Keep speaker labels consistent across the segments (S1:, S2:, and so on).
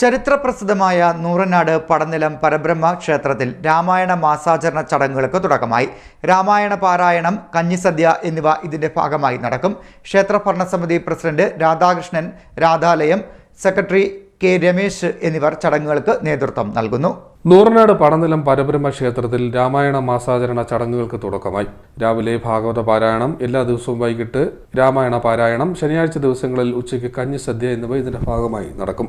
S1: ചരിത്രപ്രസിദ്ധമായ നൂറനാട് പടനിലം പരബ്രഹ്മ ക്ഷേത്രത്തിൽ രാമായണ മാസാചരണ ചടങ്ങുകൾക്ക് തുടക്കമായി. രാമായണ പാരായണം കഞ്ഞിസദ്യ എന്നിവ ഇതിന്റെ ഭാഗമായി നടക്കും. ക്ഷേത്ര ഭരണസമിതി president Radhakrishnan Radhalayam secretary K Ramesh എന്നിവർ ചടങ്ങുകൾക്ക് നേതൃത്വം നൽകുന്നു.
S2: നൂറനാട് പടനിലം പരബ്രഹ്മ ക്ഷേത്രത്തിൽ രാമായണ മാസാചരണ ചടങ്ങുകൾക്ക് തുടക്കമായി. രാവിലെ ഭാഗവത പാരായണം എല്ലാ ദിവസവും വൈകിട്ട് രാമായണ പാരായണം ശനിയാഴ്ച ദിവസങ്ങളിൽ ഉച്ചയ്ക്ക് കഞ്ഞിസദ്യ എന്നിവ ഇതിന്റെ ഭാഗമായി നടക്കും.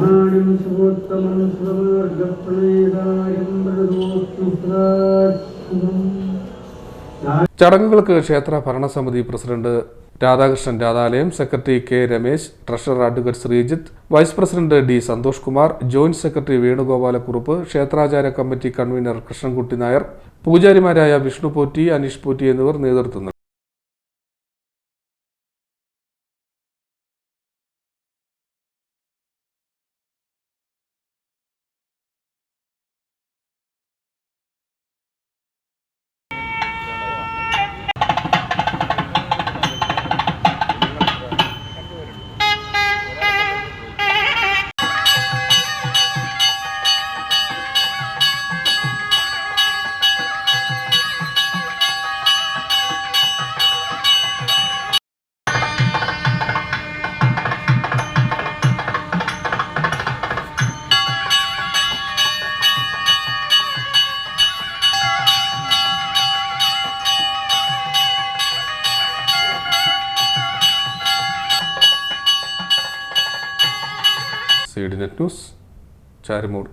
S3: ശിവമാർഗപ്രണേതാരം
S2: ചടങ്ങുകൾക്ക് ക്ഷേത്ര ഭരണസമിതി president Radhakrishnan Radhalayam secretary K Ramesh treasurer advocate Sreejith vice president D Santhosh Kumar joint secretary Venugopalakurup ക്ഷേത്രാചാര committee convener Krishnankutty Nair പൂജാരിമാരായ വിഷ്ണു പോറ്റി അനീഷ് പോറ്റി എന്നിവർ നേതൃത്വം సిడి నెట్ న్యూస్ చారిమూర్